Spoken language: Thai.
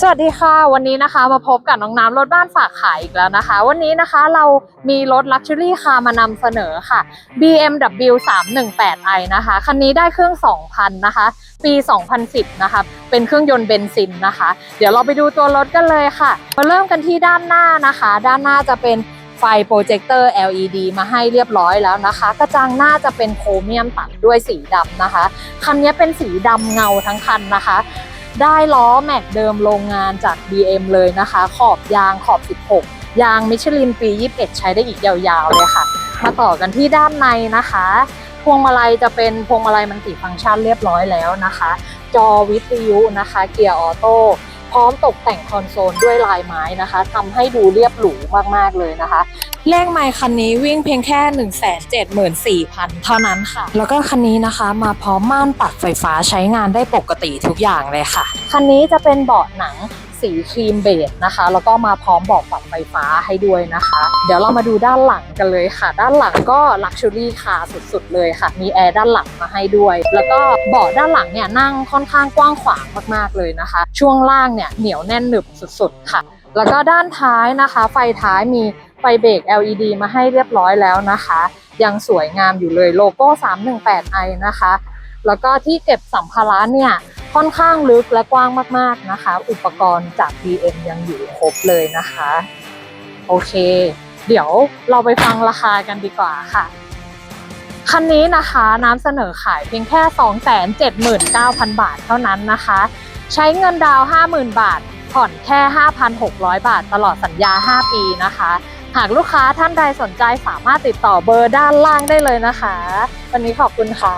สวัสดีค่ะ วันนี้นะคะมาพบกับน้องน้ำรถบ้านฝากขายอีกแล้วนะคะ วันนี้นะคะเรามีรถ Luxury Car มานำเสนอค่ะ BMW 318i นะคะ คันนี้ได้เครื่อง 2,000 นะคะ ปี 2010 นะคะ เป็นเครื่องยนต์เบนซินนะคะ เดี๋ยวเราไปดูตัวรถกันเลยค่ะ มาเริ่มกันที่ด้านหน้านะคะ ด้านหน้าจะเป็นไฟโปรเจคเตอร์ LED มาให้เรียบร้อยแล้วนะคะ กระจังหน้าจะเป็นโครเมียมตัดด้วยสีดำนะคะ คันนี้เป็นสีดำเงาทั้งคันนะคะ ได้ล้อแม็กเดิมโรงงานจาก BM เลยนะคะ ขอบยางขอบ 16 ยางมิชลินปี 21 ใช้ได้อีกยาวๆเลยค่ะ มาต่อกันที่ด้านในนะคะ พวงมาลัยจะเป็นพวงมาลัยมันติฟังก์ชันเรียบร้อยแล้วนะคะ จอวิทยุนะคะ เกียร์ออโต้ พร้อมตกแต่งคอนโซลด้วยลายไม้นะคะทำให้ดูเรียบหรูมากๆเลยนะคะ เลขไมค์คันนี้วิ่งเพียงแค่ 1 7 4 0 0 0 เท่านั้นค่ะ แล้วก็คันนี้นะคะมาพร้อมม่านปัดไฟฟ้าใช้งานได้ปกติทุกอย่างเลยค่ะ คันนี้จะเป็นเบาะหนัง สีครีมเบจนะคะ แล้วก็มาพร้อมเบาะปรับไฟฟ้าให้ด้วยนะคะ เดี๋ยวเรามาดูด้านหลังกันเลยค่ะ ด้านหลังก็ลักชัวรี่คาสุดๆเลยค่ะ มีแอร์ด้านหลังมาให้ด้วย แล้วก็เบาะด้านหลังเนี่ยนั่งค่อนข้างกว้างขวางมากๆเลยนะคะ ช่วงล่างเนี่ยเหนียวแน่นหนึบสุดๆค่ะ แล้วก็ด้านท้ายนะคะ ไฟท้ายมีไฟเบรก LED มาให้เรียบร้อยแล้วนะคะ ยังสวยงามอยู่เลยโลโก้ 318i นะคะ แล้วก็ที่เก็บสัมภาระเนี่ย ค่อนข้างลึกและกว้างมากๆนะคะ อุปกรณ์จาก BM ยังอยู่ครบเลยนะคะ โอเค เดี๋ยวเราไปฟังราคากันดีกว่าค่ะคันนี้นะคะน้ำเสนอขายเพียงแค่ 279,000 บาทเท่านั้นนะคะ ใช้เงินดาว 50,000 บาท ผ่อนแค่ 5,600 บาท ตลอดสัญญา 5 ปีนะคะ หากลูกค้าท่านใดสนใจสามารถติดต่อเบอร์ด้านล่างได้เลยนะคะ วันนี้ขอบคุณค่ะ